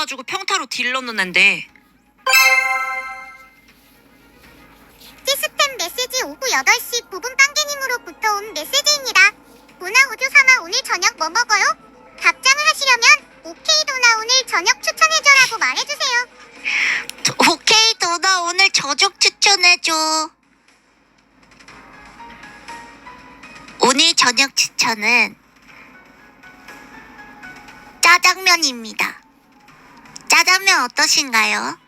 해가지고 평타로 딜 넣는 앤데 시스템 메시지 오후 8시 9분 빵개님으로부터 온 메시지입니다. 도나 우주 삼아 오늘 저녁 뭐 먹어요? 답장을 하시려면 오케이 도나 오늘 저녁 추천해줘라고 말해주세요. 오케이, 도나 오늘 저녁 추천해줘. 오늘 저녁 추천은 짜장면입니다. 짜장면 어떠신가요?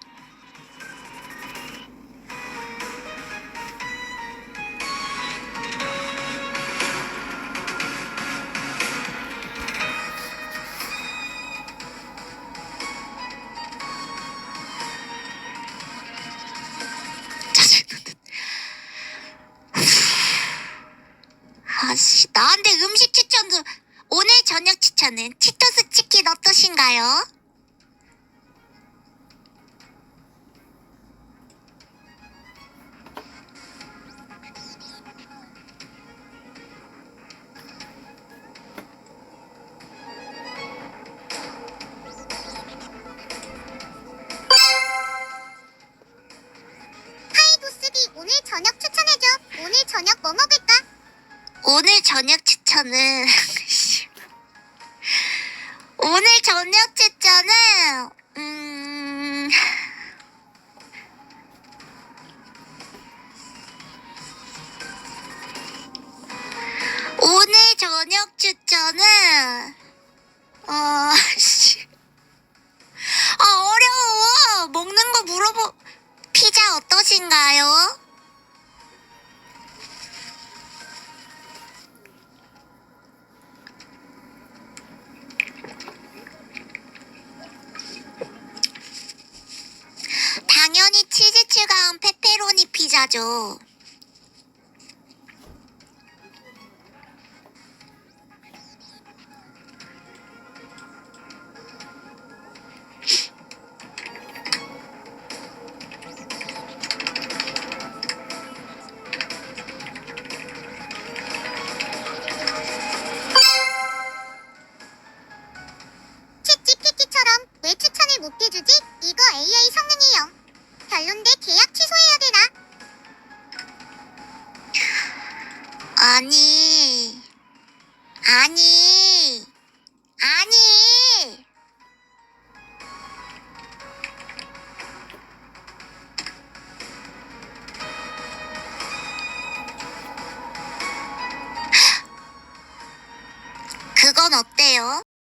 아씨 나한테 음식 추천도 오늘 저녁 추천은 치토스 치킨 어떠신가요? 저녁 뭐 먹을까? 오늘 저녁 추천은 오늘 저녁 추천은 음 오늘 저녁 추천은 어씨 아 어려워 먹는 거 물어보 피자 어떠신가요? 피자죠. 왜 추천을 못 해주지? 이거 AI 성능이요. 별론데 계약 아니, 아니, 아니. 그건 어때요?